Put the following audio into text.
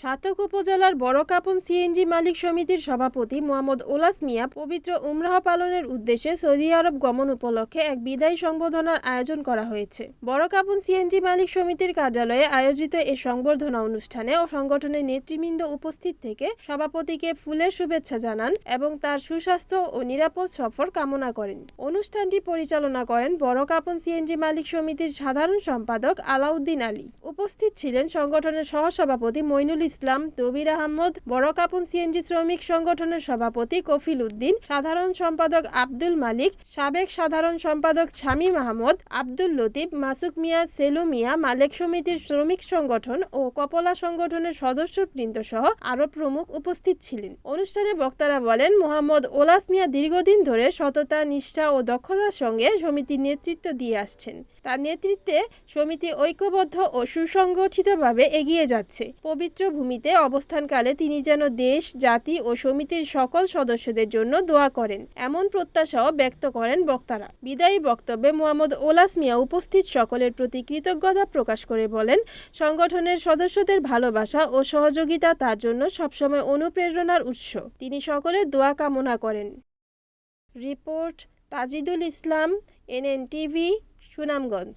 সাতক উপজেলার বড় কাপন সিএনজি মালিক সমিতির সভাপতি মোহাম্মদ ওলাস মিয়া পবিত্র উমরাহ পালনের উদ্দেশ্যে সৌদি আরব গমন উপলক্ষে এক বিদায়ী সংবর্ধনার আয়োজন করা হয়েছে। বড় কাপন সিএনজি মালিক সমিতির কার্যালয়ে আয়োজিত এ সংবর্ধনা অনুষ্ঠানে ও সংগঠনের নেতৃবৃন্দ উপস্থিত থেকে সভাপতিকে ফুলের শুভেচ্ছা জানান এবং তার সুস্বাস্থ্য ও নিরাপদ সফর কামনা করেন। অনুষ্ঠানটি পরিচালনা করেন বড় কাপন সিএনজি মালিক সমিতির সাধারণ সম্পাদক আলাউদ্দিন আলী। উপস্থিত ছিলেন সংগঠনের সহসভাপতি মইনুল ইসলাম দবির আহমদ, বড় কাপন সিএনজি শ্রমিক সংগঠনের সভাপতি কফিল উদ্দিন, সাধারণ সম্পাদক আব্দুল মালিক, সাবেক সাধারণ সম্পাদক শামীম আহমদ আব্দুল লতিফ, মাসুক মিয়া, সেলু মিয়া, মালিক সমিতির শ্রমিক সংগঠন ও কপলা সংগঠনের সদস্যবৃন্দ সহ আরও প্রমুখ উপস্থিত ছিলেন। অনুষ্ঠানে বক্তারা বলেন, মোহাম্মদ ওলাস মিয়া দীর্ঘদিন ধরে সততা, নিষ্ঠা ও দক্ষতার সঙ্গে সমিতির নেতৃত্ব দিয়ে আসছেন। তার নেতৃত্বে সমিতি ঐক্যবদ্ধ ও সুসংগঠিতভাবে এগিয়ে যাচ্ছে। পবিত্র ভূমিতে অবস্থানকালে তিনি যেন দেশ, জাতি ও সমিতির সকল সদস্যদের জন্য দোয়া করেন। এমন প্রত্যাশাও ব্যক্ত করেন বক্তারা। বিদায়ী বক্তব্যে মোহাম্মদ ওলাস মিয়া উপস্থিত সকলের প্রতি কৃতজ্ঞতা প্রকাশ করে বলেন, সংগঠনের সদস্যদের ভালোবাসা ও সহযোগিতা তার জন্য সবসময় অনুপ্রেরণার উৎস। তিনি সকলের দোয়া কামনা করেন। Report Tajidul Islam NN TV Sunamganj.